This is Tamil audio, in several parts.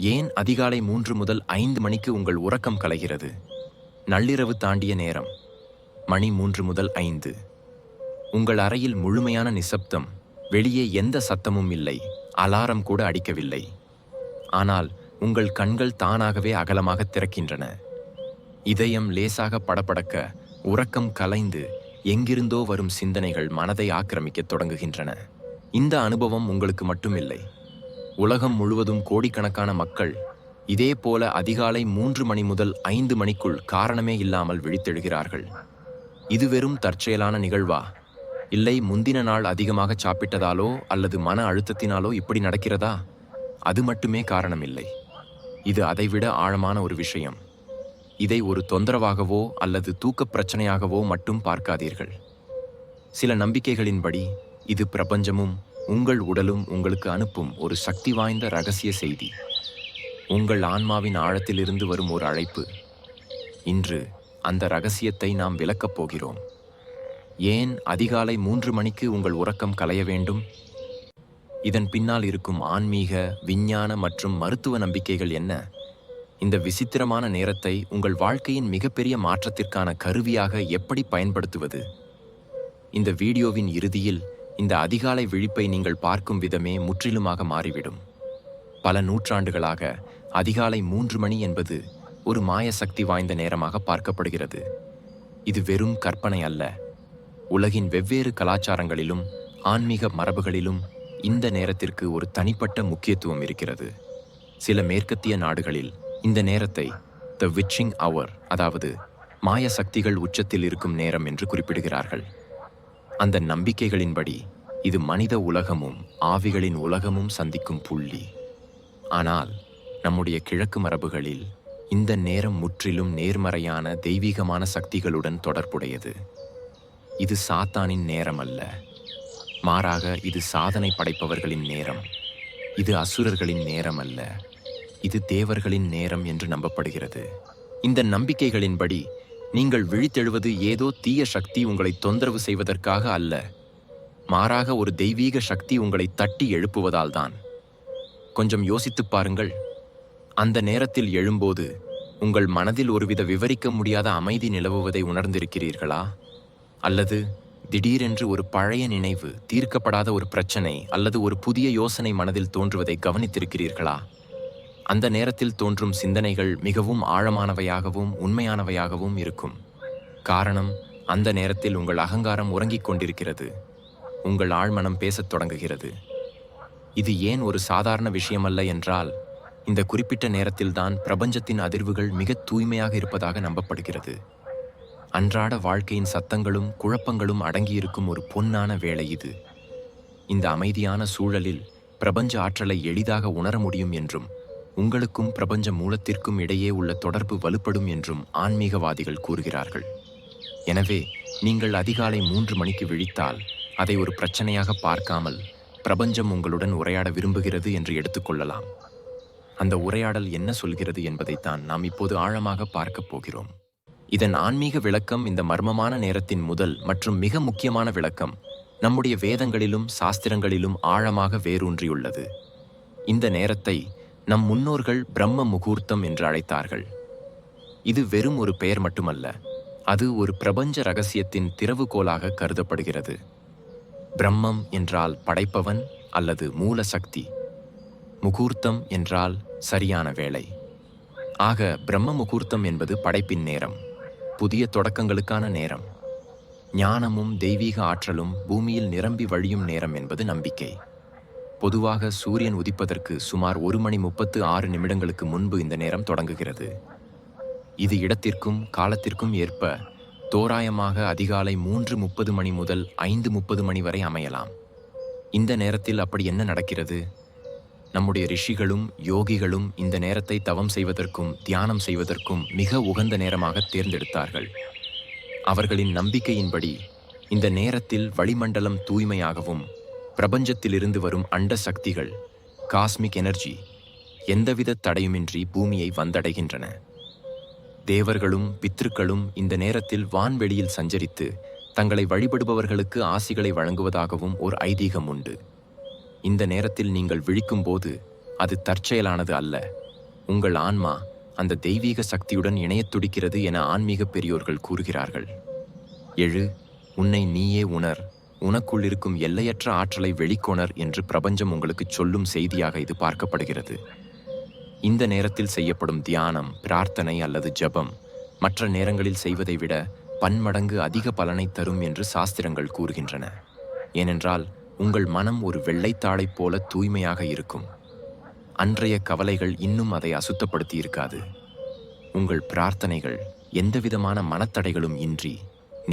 ஏன் அதிகாலை மூன்று முதல் ஐந்து மணிக்கு உங்கள் உறக்கம் கலைகிறது? நள்ளிரவு தாண்டிய நேரம் மணி மூன்று முதல் ஐந்து. உங்கள் அறையில் முழுமையான நிசப்தம் வெளியே எந்த சத்தமும் இல்லை அலாரம் கூட அடிக்கவில்லை. ஆனால் உங்கள் கண்கள் தானாகவே அகலமாக திறக்கின்றன. இதயம் லேசாக படபடக்க உறக்கம் கலைந்து எங்கிருந்தோ வரும் சிந்தனைகள் மனதை ஆக்கிரமிக்கத் தொடங்குகின்றன. இந்த அனுபவம் உங்களுக்கு மட்டுமில்லை. உலகம் முழுவதும் கோடிக்கணக்கான மக்கள் இதே போல அதிகாலை மூன்று மணி முதல் ஐந்து மணிக்குள் காரணமே இல்லாமல் விழித்தெழுகிறார்கள். இது வெறும் தற்செயலான நிகழ்வா? இல்லை முந்தின நாள் அதிகமாக சாப்பிட்டதாலோ அல்லது மன அழுத்தத்தினாலோ இப்படி நடக்கிறதா? அது மட்டுமே காரணமில்லை. இது அதைவிட ஆழமான ஒரு விஷயம். இதை ஒரு தொந்தரவாகவோ அல்லது தூக்கப் பிரச்சனையாகவோ மட்டும் பார்க்காதீர்கள். சில நம்பிக்கைகளின்படி இது பிரபஞ்சமும் உங்கள் உடலும் உங்களுக்கு அனுப்பும் ஒரு சக்தி வாய்ந்த ரகசிய செய்தி. உங்கள் ஆன்மாவின் ஆழத்திலிருந்து வரும் ஒரு அழைப்பு. இன்று அந்த ரகசியத்தை நாம் விளக்கப் போகிறோம். ஏன் அதிகாலை மூன்று மணிக்கு உங்கள் உறக்கம் கலைய வேண்டும்? இதன் பின்னால் இருக்கும் ஆன்மீக விஞ்ஞான மற்றும் மருத்துவ நம்பிக்கைகள் என்ன? இந்த விசித்திரமான நேரத்தை உங்கள் வாழ்க்கையின் மிகப்பெரிய மாற்றத்திற்கான கருவியாக எப்படி பயன்படுத்துவது? இந்த வீடியோவின் இறுதியில் இந்த அதிகாலை விழிப்பை நீங்கள் பார்க்கும் விதமே முற்றிலுமாக மாறிவிடும். பல நூற்றாண்டுகளாக அதிகாலை மூன்று மணி என்பது ஒரு மாய சக்தி வாய்ந்த நேரமாக பார்க்கப்படுகிறது. இது வெறும் கற்பனை அல்ல. உலகின் வெவ்வேறு கலாச்சாரங்களிலும் ஆன்மீக மரபுகளிலும் இந்த நேரத்திற்கு ஒரு தனிப்பட்ட முக்கியத்துவம் இருக்கிறது. சில மேற்கத்திய நாடுகளில் இந்த நேரத்தை த விச்சிங் அவர் அதாவது மாய சக்திகள் உச்சத்தில் இருக்கும் நேரம் என்று குறிப்பிடுகிறார்கள். அந்த நம்பிக்கைகளின்படி இது மனித உலகமும் ஆவிகளின் உலகமும் சந்திக்கும் புள்ளி. ஆனால் நம்முடைய கிழக்கு மரபுகளில் இந்த நேரம் முற்றிலும் நேர்மறையான தெய்வீகமான சக்திகளுடன் தொடர்புடையது. இது சாத்தானின் நேரம் அல்ல மாறாக இது சாதனை படைப்பவர்களின் நேரம். இது அசுரர்களின் நேரம் அல்ல இது தேவர்களின் நேரம் என்று நம்பப்படுகிறது. இந்த நம்பிக்கைகளின்படி நீங்கள் விழித்தெழுவது ஏதோ தீய சக்தி உங்களை தொந்தரவு செய்வதற்காக அல்ல. மாறாக ஒரு தெய்வீக சக்தி உங்களை தட்டி எழுப்புவதால் தான். கொஞ்சம் யோசித்துப் பாருங்கள். அந்த நேரத்தில் எழும்போது உங்கள் மனதில் ஒருவித விவரிக்க முடியாத அமைதி நிலவுவதை உணர்ந்திருக்கிறீர்களா? அல்லது திடீரென்று ஒரு பழைய நினைவு தீர்க்கப்படாத ஒரு பிரச்சனை அல்லது ஒரு புதிய யோசனை மனதில் தோன்றுவதை கவனித்திருக்கிறீர்களா? அந்த நேரத்தில் தோன்றும் சிந்தனைகள் மிகவும் ஆழமானவையாகவும் உண்மையானவையாகவும் இருக்கும். காரணம் அந்த நேரத்தில் உங்கள் அகங்காரம் உறங்கிக் கொண்டிருக்கிறது. உங்கள் ஆழ்மனம் பேசத் தொடங்குகிறது. இது ஏன் ஒரு சாதாரண விஷயமல்ல என்றால் இந்த குறிப்பிட்ட நேரத்தில்தான் பிரபஞ்சத்தின் அதிர்வுகள் மிக தூய்மையாக இருப்பதாக நம்பப்படுகிறது. அன்றாட வாழ்க்கையின் சத்தங்களும் குழப்பங்களும் அடங்கியிருக்கும் ஒரு பொன்னான வேலை இது. இந்த அமைதியான சூழலில் பிரபஞ்ச ஆற்றலை எளிதாக உணர முடியும் என்றும் உங்களுக்கும் பிரபஞ்ச மூலத்திற்கும் இடையே உள்ள தொடர்பு வலுப்படும் என்றும் ஆன்மீகவாதிகள் கூறுகிறார்கள். எனவே நீங்கள் அதிகாலை மூன்று மணிக்கு விழித்தால் அதை ஒரு பிரச்சனையாக பார்க்காமல் பிரபஞ்சம் உங்களுடன் உரையாட விரும்புகிறது என்று எடுத்துக்கொள்ளலாம் அந்த உரையாடல் என்ன சொல்கிறது என்பதைத்தான் நாம் இப்போது ஆழமாக பார்க்கப் போகிறோம். இதன் ஆன்மீக விளக்கம் இந்த மர்மமான நேரத்தின் முதல் மற்றும் மிக முக்கியமான விளக்கம் நம்முடைய வேதங்களிலும் சாஸ்திரங்களிலும் ஆழமாக வேரூன்றியுள்ளது. இந்த நேரத்தை நம் முன்னோர்கள் பிரம்ம முகூர்த்தம் என்று அழைத்தார்கள். இது வெறும் ஒரு பெயர் மட்டுமல்ல அது ஒரு பிரபஞ்ச ரகசியத்தின் திறவுகோலாக கருதப்படுகிறது. பிரம்மம் என்றால் படைப்பவன் அல்லது மூல சக்தி முகூர்த்தம் என்றால் சரியான வேளை ஆக பிரம்ம முகூர்த்தம் என்பது படைப்பின் நேரம் புதிய தொடக்கங்களுக்கான நேரம். ஞானமும் தெய்வீக ஆற்றலும் பூமியில் நிரம்பி வழியும் நேரம் என்பது நம்பிக்கை. பொதுவாக சூரியன் உதிப்பதற்கு சுமார் ஒரு மணி முப்பத்து ஆறு நிமிடங்களுக்கு முன்பு இந்த நேரம் தொடங்குகிறது. இது இடத்திற்கும் காலத்திற்கும் ஏற்ப தோராயமாக அதிகாலை மூன்று முப்பது மணி முதல் ஐந்து முப்பது மணி வரை அமையலாம். இந்த நேரத்தில் அப்படி என்ன நடக்கிறது? நம்முடைய ரிஷிகளும் யோகிகளும் இந்த நேரத்தை தவம் செய்வதற்கும் தியானம் செய்வதற்கும் மிக உகந்த நேரமாக தேர்ந்தெடுத்தார்கள். அவர்களின் நம்பிக்கையின்படி இந்த நேரத்தில் வளிமண்டலம் தூய்மையாகவும் பிரபஞ்சத்திலிருந்து வரும் அண்ட சக்திகள் காஸ்மிக் எனர்ஜி எந்தவித தடையுமின்றி பூமியை வந்தடைகின்றன. தேவர்களும் பித்ருக்களும் இந்த நேரத்தில் வான்வெளியில் சஞ்சரித்து தங்களை வழிபடுபவர்களுக்கு ஆசிகளை வழங்குவதாகவும் ஒரு ஐதீகம் உண்டு. இந்த நேரத்தில் நீங்கள் விழிக்கும்போது அது தற்செயலானது அல்ல. உங்கள் ஆன்மா அந்த தெய்வீக சக்தியுடன் இணையத் துடிக்கிறது என ஆன்மீக பெரியோர்கள் கூறுகிறார்கள். எழு உன்னை நீயே உணர். உனக்குள் இருக்கும் எல்லையற்ற ஆற்றலை வெளிக்கொணர் என்று பிரபஞ்சம் உங்களுக்கு சொல்லும் செய்தியாக இது பார்க்கப்படுகிறது. இந்த நேரத்தில் செய்யப்படும் தியானம் பிரார்த்தனை அல்லது ஜெபம் மற்ற நேரங்களில் செய்வதை விட பன்மடங்கு அதிக பலனை தரும் என்று சாஸ்திரங்கள் கூறுகின்றன. ஏனென்றால் உங்கள் மனம் ஒரு வெள்ளைத்தாளைப் போல தூய்மையாக இருக்கும். அன்றைய கவலைகள் இன்னும் அதை அசுத்தப்படுத்தி இருக்காது. உங்கள் பிரார்த்தனைகள் எந்தவிதமான மனத்தடைகளும் இன்றி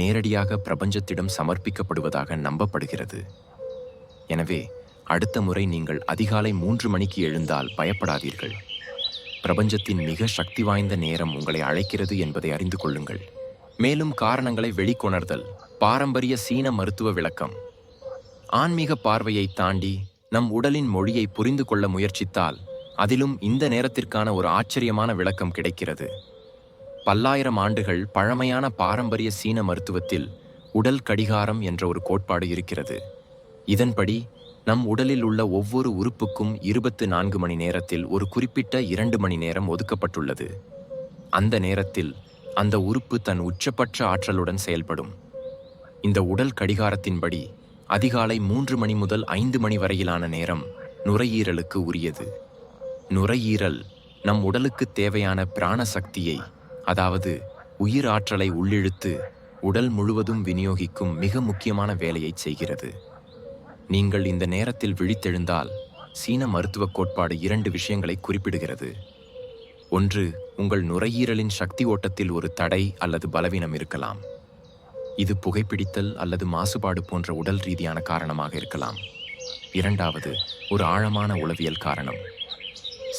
நேரடியாக பிரபஞ்சத்திடம் சமர்ப்பிக்கப்படுவதாக நம்பப்படுகிறது. எனவே அடுத்த முறை நீங்கள் அதிகாலை மூன்று மணிக்கு எழுந்தால் பயப்படாதீர்கள். பிரபஞ்சத்தின் மிக சக்தி வாய்ந்த நேரம் உங்களை அழைக்கிறது என்பதை அறிந்து கொள்ளுங்கள். மேலும் காரணங்களை வெளிக்கொணர்தல் பாரம்பரிய சீன மருத்துவ விளக்கம். ஆன்மீக பார்வையை தாண்டி நம் உடலின் மொழியை புரிந்து கொள்ள முயற்சித்தால் அதிலும் இந்த நேரத்திற்கான ஒரு ஆச்சரியமான விளக்கம் கிடைக்கிறது. பல்லாயிரம் ஆண்டுகள் பழமையான பாரம்பரிய சீன மருத்துவத்தில் உடல் கடிகாரம் என்ற ஒரு கோட்பாடு இருக்கிறது. இதன்படி நம் உடலில் உள்ள ஒவ்வொரு உறுப்புக்கும் இருபத்து நான்கு மணி நேரத்தில் ஒரு குறிப்பிட்ட இரண்டு மணி நேரம் ஒதுக்கப்பட்டுள்ளது. அந்த நேரத்தில் அந்த உறுப்பு தன் உச்சபட்ச ஆற்றலுடன் செயல்படும். இந்த உடல் கடிகாரத்தின்படி அதிகாலை மூன்று மணி முதல் ஐந்து மணி வரையிலான நேரம் நுரையீரலுக்கு உரியது. நுரையீரல் நம் உடலுக்கு தேவையான பிராண சக்தியை அதாவது உயிர் ஆற்றலை உள்ளிழுத்து உடல் முழுவதும் விநியோகிக்கும் மிக முக்கியமான வேலையை செய்கிறது. நீங்கள் இந்த நேரத்தில் விழித்தெழுந்தால் சீன மருத்துவ கோட்பாடு இரண்டு விஷயங்களை குறிப்பிடுகிறது. ஒன்று உங்கள் நுரையீரலின் சக்தி ஓட்டத்தில் ஒரு தடை அல்லது பலவீனம் இருக்கலாம். இது புகைப்பிடித்தல் அல்லது மாசுபாடு போன்ற உடல் ரீதியான காரணமாக இருக்கலாம். இரண்டாவது ஒரு ஆழமான உளவியல் காரணம்.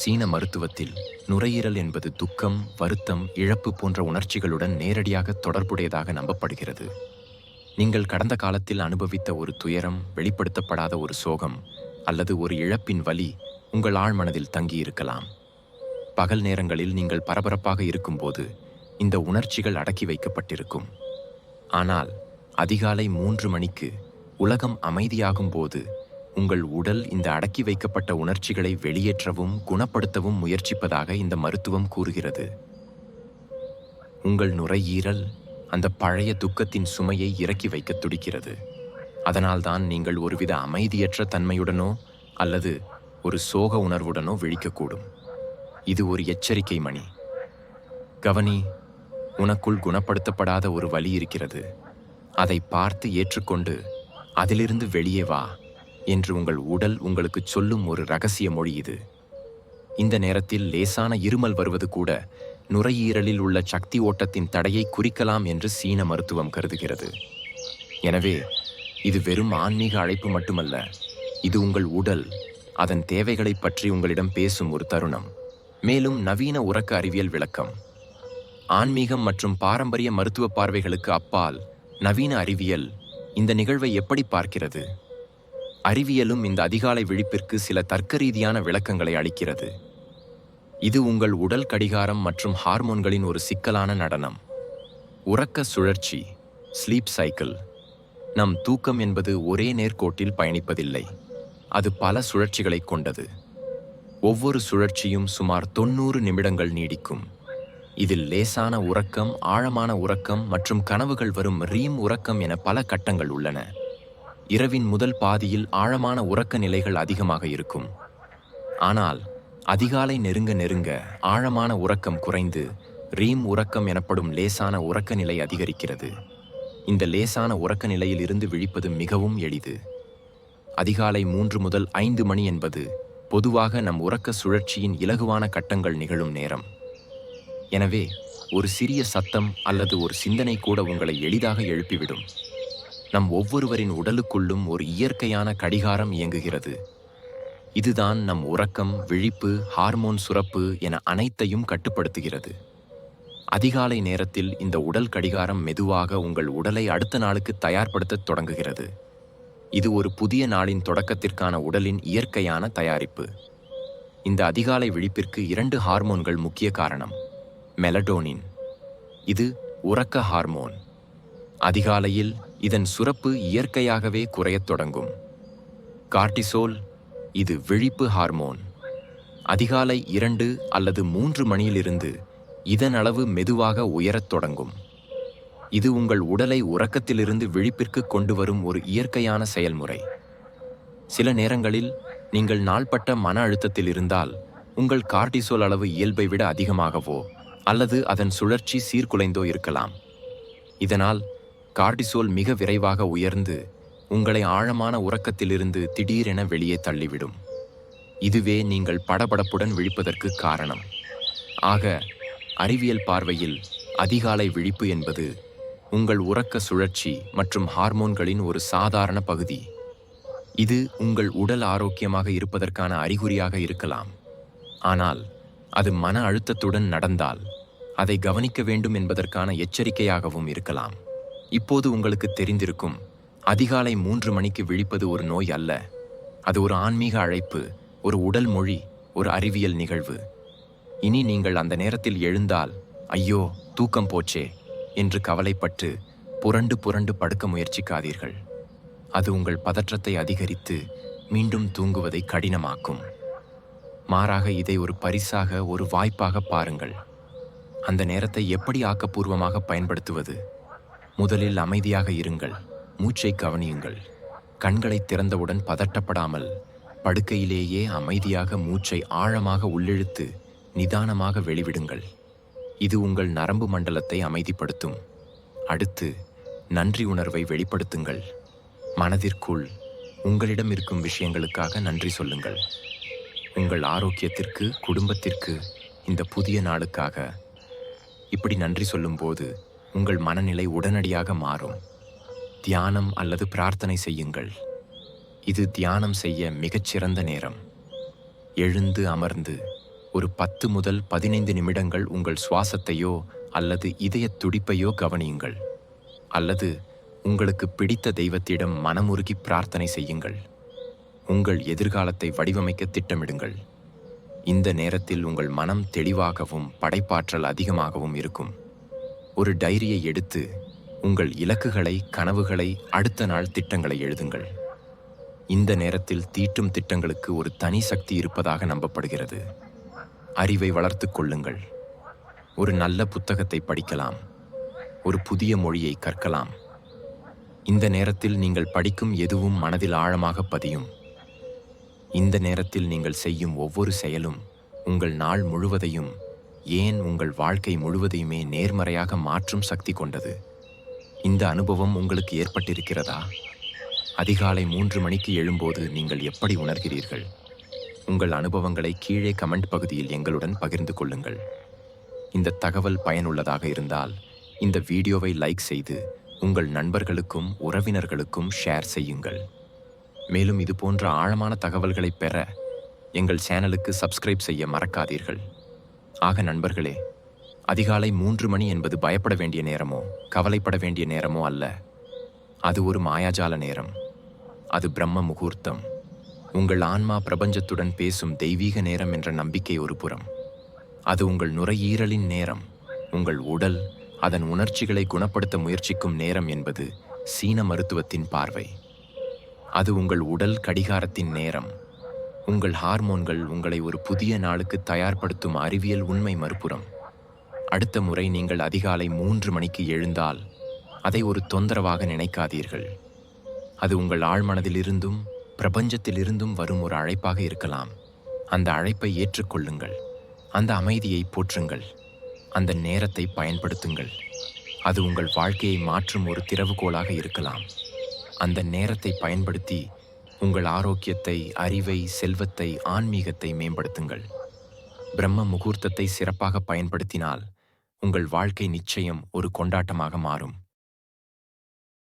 சீன மருத்துவத்தில் நுரையீரல் என்பது துக்கம் வருத்தம் இழப்பு போன்ற உணர்ச்சிகளுடன் நேரடியாக தொடர்புடையதாக நம்பப்படுகிறது. நீங்கள் கடந்த காலத்தில் அனுபவித்த ஒரு துயரம் வெளிப்படுத்தப்படாத ஒரு சோகம் அல்லது ஒரு இழப்பின் வலி உங்கள் ஆழ்மனதில் தங்கியிருக்கலாம். பகல் நேரங்களில் நீங்கள் பரபரப்பாக இருக்கும்போது இந்த உணர்ச்சிகள் அடக்கி வைக்கப்பட்டிருக்கும். ஆனால் அதிகாலை மூன்று மணிக்கு உலகம் அமைதியாகும் போது உங்கள் உடல் இந்த அடக்கி வைக்கப்பட்ட உணர்ச்சிகளை வெளியேற்றவும் குணப்படுத்தவும் முயற்சிப்பதாக இந்த மருத்துவம் கூறுகிறது. உங்கள் நுரையீரல் அந்த பழைய துக்கத்தின் சுமையை இறக்கி வைக்க துடிக்கிறது. அதனால்தான் நீங்கள் ஒருவித அமைதியற்ற தன்மையுடனோ அல்லது ஒரு சோக உணர்வுடனோ விழிக்கக்கூடும். இது ஒரு எச்சரிக்கை மணி. கவனி உனக்குள் குணப்படுத்தப்படாத ஒரு வலி இருக்கிறது. அதை பார்த்து ஏற்றுக்கொண்டு அதிலிருந்து வெளியே வா. என்று உங்கள் உடல் உங்களுக்கு சொல்லும் ஒரு ரகசிய மொழி இது. இந்த நேரத்தில் லேசான இருமல் வருவது கூட நுரையீரலில் உள்ள சக்தி ஓட்டத்தின் தடையை குறிக்கலாம் என்று சீன மருத்துவம் கருதுகிறது. எனவே இது வெறும் ஆன்மீக அழைப்பு மட்டுமல்ல இது உங்கள் உடல் அதன் தேவைகளைப் பற்றி உங்களிடம் பேசும் ஒரு தருணம். மேலும் நவீன உறக்க அறிவியல் விளக்கம். ஆன்மீகம் மற்றும் பாரம்பரிய மருத்துவ பார்வைகளுக்கு அப்பால் நவீன அறிவியல் இந்த நிகழ்வை எப்படி பார்க்கிறது? அறிவியலும் இந்த அதிகாலை விழிப்பிற்கு சில தர்க்க ரீதியான விளக்கங்களை அளிக்கிறது. இது உங்கள் உடல் கடிகாரம் மற்றும் ஹார்மோன்களின் ஒரு சிக்கலான நடனம். உறக்க சுழற்சி ஸ்லீப் சைக்கிள் நம் தூக்கம் என்பது ஒரே நேர்கோட்டில் பயணிப்பதில்லை. அது பல சுழற்சிகளைக் கொண்டது. ஒவ்வொரு சுழற்சியும் சுமார் தொண்ணூறு நிமிடங்கள் நீடிக்கும். இதில் லேசான உறக்கம் ஆழமான உறக்கம் மற்றும் கனவுகள் வரும் ரீம் உறக்கம் என பல கட்டங்கள் உள்ளன. இரவின் முதல் பாதியில் ஆழமான உறக்க நிலைகள் அதிகமாக இருக்கும். ஆனால் அதிகாலை நெருங்க நெருங்க ஆழமான உறக்கம் குறைந்து ரீம் உறக்கம் எனப்படும் லேசான உறக்க நிலை அதிகரிக்கிறது. இந்த லேசான உறக்க நிலையில் இருந்து விழிப்பது மிகவும் எளிது. அதிகாலை மூன்று முதல் ஐந்து மணி என்பது பொதுவாக நம் உறக்க சுழற்சியின் இலகுவான கட்டங்கள் நிகழும் நேரம். எனவே ஒரு சிறிய சத்தம் அல்லது ஒரு சிந்தனை கூட உங்களை எளிதாக எழுப்பிவிடும். நம் ஒவ்வொருவரின் உடலுக்குள்ளும் ஒரு இயற்கையான கடிகாரம் இயங்குகிறது. இதுதான் நம் உறக்கம் விழிப்பு ஹார்மோன் சுரப்பு என அனைத்தையும் கட்டுப்படுத்துகிறது. அதிகாலை நேரத்தில் இந்த உடல் கடிகாரம் மெதுவாக உங்கள் உடலை அடுத்த நாளுக்கு தயார்படுத்தத் தொடங்குகிறது. இது ஒரு புதிய நாளின் தொடக்கத்திற்கான உடலின் இயற்கையான தயாரிப்பு. இந்த அதிகாலை விழிப்பிற்கு இரண்டு ஹார்மோன்கள் முக்கிய காரணம். மெலடோனின். இது உறக்க ஹார்மோன். அதிகாலையில் இதன் சுரப்பு இயற்கையாகவே குறையத் தொடங்கும். கார்டிசோல் இது விழிப்பு ஹார்மோன். அதிகாலை இரண்டு அல்லது மூன்று மணியிலிருந்து இதன் அளவு மெதுவாக உயரத் தொடங்கும். இது உங்கள் உடலை உறக்கத்திலிருந்து விழிப்பிற்கு கொண்டு வரும் ஒரு இயற்கையான செயல்முறை. சில நேரங்களில் நீங்கள் நாள்பட்ட மன அழுத்தத்தில் இருந்தால் உங்கள் கார்டிசோல் அளவு இயல்பை விட அதிகமாகவோ அல்லது அதன் சுழற்சி சீர்குலைந்தோ இருக்கலாம். இதனால் கார்டிசோல் மிக விரைவாக உயர்ந்து உங்களை ஆழமான உறக்கத்திலிருந்து திடீரென வெளியே தள்ளிவிடும். இதுவே நீங்கள் படபடப்புடன் விழிப்பதற்கு காரணம். ஆக அறிவியல் பார்வையில் அதிகாலை விழிப்பு என்பது உங்கள் உறக்க சுழற்சி மற்றும் ஹார்மோன்களின் ஒரு சாதாரண பகுதி. இது உங்கள் உடல் ஆரோக்கியமாக இருப்பதற்கான அறிகுறியாக இருக்கலாம். ஆனால் அது மன அழுத்தத்துடன் நடந்தால் அதை கவனிக்க வேண்டும் என்பதற்கான எச்சரிக்கையாகவும் இருக்கலாம். இப்போது உங்களுக்கு தெரிந்திருக்கும் அதிகாலை மூன்று மணிக்கு விழிப்பது ஒரு நோய் அல்ல. அது ஒரு ஆன்மீக அழைப்பு ஒரு உடல் மொழி ஒரு அறிவியல் நிகழ்வு. இனி நீங்கள் அந்த நேரத்தில் எழுந்தால் ஐயோ தூக்கம் போச்சே என்று கவலைப்பட்டு புரண்டு புரண்டு படுக்க முயற்சிக்காதீர்கள். அது உங்கள் பதற்றத்தை அதிகரித்து மீண்டும் தூங்குவதை கடினமாக்கும். மாறாக இதை ஒரு பரிசாக ஒரு வாய்ப்பாக பாருங்கள். அந்த நேரத்தை எப்படி ஆக்கப்பூர்வமாக பயன்படுத்துவது? முதலில் அமைதியாக இருங்கள். மூச்சை கவனியுங்கள். கண்களை திறந்தவுடன் பதட்டப்படாமல் படுக்கையிலேயே அமைதியாக மூச்சை ஆழமாக உள்ளிழுத்து நிதானமாக வெளிவிடுங்கள். இது உங்கள் நரம்பு மண்டலத்தை அமைதிப்படுத்தும். அடுத்து நன்றி உணர்வை வெளிப்படுத்துங்கள். மனதிற்குள் உங்களிடம் இருக்கும் விஷயங்களுக்காக நன்றி சொல்லுங்கள். உங்கள் ஆரோக்கியத்திற்கு குடும்பத்திற்கு இந்த புதிய நாளுக்காக இப்படி நன்றி சொல்லும்போது உங்கள் மனநிலை உடனடியாக மாறும். தியானம் அல்லது பிரார்த்தனை செய்யுங்கள். இது தியானம் செய்ய மிகச்சிறந்த நேரம். எழுந்து அமர்ந்து ஒரு பத்து முதல் பதினைந்து நிமிடங்கள் உங்கள் சுவாசத்தையோ அல்லது இதய துடிப்பையோ கவனியுங்கள். அல்லது உங்களுக்கு பிடித்த தெய்வத்திடம் மனமுருகி பிரார்த்தனை செய்யுங்கள். உங்கள் எதிர்காலத்தை வடிவமைக்க திட்டமிடுங்கள். இந்த நேரத்தில் உங்கள் மனம் தெளிவாகவும் படைப்பாற்றல் அதிகமாகவும் இருக்கும். ஒரு டைரியை எடுத்து உங்கள் இலக்குகளை கனவுகளை அடுத்த நாள் திட்டங்களை எழுதுங்கள். இந்த நேரத்தில் தீட்டும் திட்டங்களுக்கு ஒரு தனி சக்தி இருப்பதாக நம்பப்படுகிறது. அறிவை வளர்த்துக் கொள்ளுங்கள். ஒரு நல்ல புத்தகத்தை படிக்கலாம். ஒரு புதிய மொழியை கற்கலாம். இந்த நேரத்தில் நீங்கள் படிக்கும் எதுவும் மனதில் ஆழமாக பதியும். இந்த நேரத்தில் நீங்கள் செய்யும் ஒவ்வொரு செயலும் உங்கள் நாள் முழுவதையும் ஏன் உங்கள் வாழ்க்கை முழுவதையுமே நேர்மறையாக மாற்றும் சக்தி கொண்டது? இந்த அனுபவம் உங்களுக்கு ஏற்பட்டிருக்கிறதா? அதிகாலை மூன்று மணிக்கு எழும்போது நீங்கள் எப்படி உணர்கிறீர்கள்? உங்கள் அனுபவங்களை கீழே கமெண்ட் பகுதியில் எங்களுடன் பகிர்ந்து கொள்ளுங்கள். இந்த தகவல் பயனுள்ளதாக இருந்தால் இந்த வீடியோவை லைக் செய்து உங்கள் நண்பர்களுக்கும் உறவினர்களுக்கும் ஷேர் செய்யுங்கள். மேலும் இது போன்ற ஆழமான தகவல்களை பெற எங்கள் சேனலுக்கு சப்ஸ்கிரைப் செய்ய மறக்காதீர்கள். ஆக நண்பர்களே அதிகாலை மூன்று மணி என்பது பயப்பட வேண்டிய நேரமோ கவலைப்பட வேண்டிய நேரமோ அல்ல. அது ஒரு மாயாஜால நேரம். அது பிரம்ம முகூர்த்தம். உங்கள் ஆன்மா பிரபஞ்சத்துடன் பேசும் தெய்வீக நேரம் என்ற நம்பிக்கை ஒரு புறம். அது உங்கள் நுரையீரலின் நேரம். உங்கள் உடல் அதன் உணர்ச்சிகளை குணப்படுத்த முயற்சிக்கும் நேரம் என்பது சீன மருத்துவத்தின் பார்வை. அது உங்கள் உடல் கடிகாரத்தின் நேரம். உங்கள் ஹார்மோன்கள் உங்களை ஒரு புதிய நாளுக்கு தயார்படுத்தும் அறிவியல் உண்மை மறுபுறம். அடுத்த முறை நீங்கள் அதிகாலை மூன்று மணிக்கு எழுந்தால் அதை ஒரு தொந்தரவாக நினைக்காதீர்கள். அது உங்கள் ஆழ்மனதிலிருந்தும் பிரபஞ்சத்திலிருந்தும் வரும் ஒரு அழைப்பாக இருக்கலாம். அந்த அழைப்பை ஏற்றுக்கொள்ளுங்கள். அந்த அமைதியை போற்றுங்கள். அந்த நேரத்தை பயன்படுத்துங்கள். அது உங்கள் வாழ்க்கையை மாற்றும் ஒரு திறவுகோலாக இருக்கலாம். அந்த நேரத்தை பயன்படுத்தி உங்கள் ஆரோக்கியத்தை அறிவை செல்வத்தை ஆன்மீகத்தை மேம்படுத்துங்கள். பிரம்ம முகூர்த்தத்தை சிறப்பாக பயன்படுத்தினால் உங்கள் வாழ்க்கை நிச்சயம் ஒரு கொண்டாட்டமாக மாறும்.